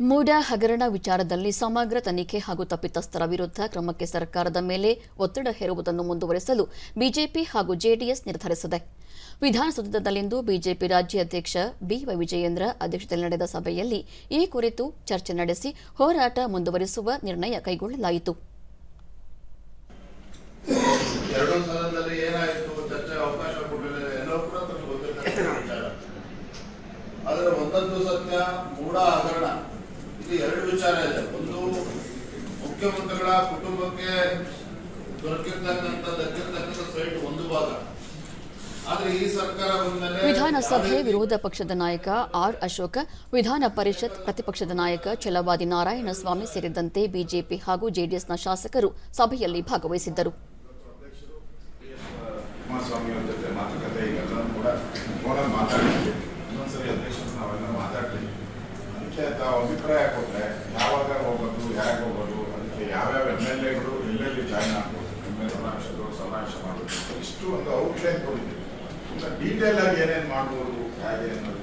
ಮೂಡ ಹಗರಣ ವಿಚಾರದಲ್ಲಿ ಸಮಗ್ರ ತನಿಖೆ ಹಾಗೂ ತಪ್ಪಿತಸ್ಥರ ವಿರುದ್ಧ ಕ್ರಮಕ್ಕೆ ಸರ್ಕಾರದ ಮೇಲೆ ಒತ್ತಡ ಹೇರುವುದನ್ನು ಮುಂದುವರೆಸಲು ಬಿಜೆಪಿ ಹಾಗೂ ಜೆಡಿಎಸ್ ನಿರ್ಧರಿಸಿದೆ. ವಿಧಾನಸೌಧದಲ್ಲಿಂದು ಬಿಜೆಪಿ ರಾಜ್ಯಾಧ್ಯಕ್ಷ ಬಿವೈ ವಿಜಯೇಂದ್ರ ಅಧ್ಯಕ್ಷತೆಯಲ್ಲಿ ನಡೆದ ಸಭೆಯಲ್ಲಿ ಈ ಕುರಿತು ಚರ್ಚೆ ನಡೆಸಿ ಹೋರಾಟ ಮುಂದುವರಿಸುವ ನಿರ್ಣಯ ಕೈಗೊಳ್ಳಲಾಯಿತು. ಅದರ ಒಂದೊಂದು ಸತ್ಯ, ಮೂಡ ಹಗರಣ. ಎರಡು ವಿಚಾರ ಇದೆ. ಒಂದು ಮುಖ್ಯಮಂತ್ರಿಗಳ ಕುಟುಂಬಕ್ಕೆ ದೊರಕಿರ್ತಕ್ಕಂಥ ದಕ್ಕಿರ್ತಕ್ಕಂಥ ಸೈಟ್ ಒಂದು ಭಾಗ. ಆದ್ರೆ ಈ ಸರ್ಕಾರ ಬಂದ್ಮೇಲೆ ವಿಧಾನಸಭೆ ವಿರೋಧ ಪಕ್ಷದ ನಾಯಕ ಆರ್ ಅಶೋಕ ವಿಧಾನ ಪರಿಷತ್ ಪ್ರತಿಪಕ್ಷದ ನಾಯಕ ಛಲವಾದಿ ನಾರಾಯಣಸ್ವಾಮಿ ಸೇರಿದಂತೆ ಬಿಜೆಪಿ ಹಾಗೂ ಜೆಡಿಎಸ್ನ ಶಾಸಕರು ಸಭೆಯಲ್ಲಿ ಭಾಗವಹಿಸಿದ್ದರು. ಮಾತಾಡಿದ್ವಿ. ಅಭಿಪ್ರಾಯ ಕೊಟ್ಟರೆ ಯಾವಾಗ ಹೋಗೋದು, ಯಾಕೆ ಹೋಗೋದು, ಅದಕ್ಕೆ ಯಾವ್ಯಾವ ಎಂ ಎಲ್ ಎಗಳು ಎಲ್ಲೆಲ್ಲಿ ಜಾಯ್ನ್ ಆಗ್ಬೋದು, ಎಂ ಎಲ್ ಸಮಾವೇಶಗಳು ಸಮಾವೇಶ ಮಾಡಬೇಕು ಇಷ್ಟು ಒಂದು ಔಟ್ಲೈನ್ ಕೊಡಿದ್ದೀವಿ ಡೀಟೇಲ್ ಆಗಿ ಏನೇನು ಮಾಡ್ಬೋದು, ಹೇಗೆ ಅನ್ನೋದು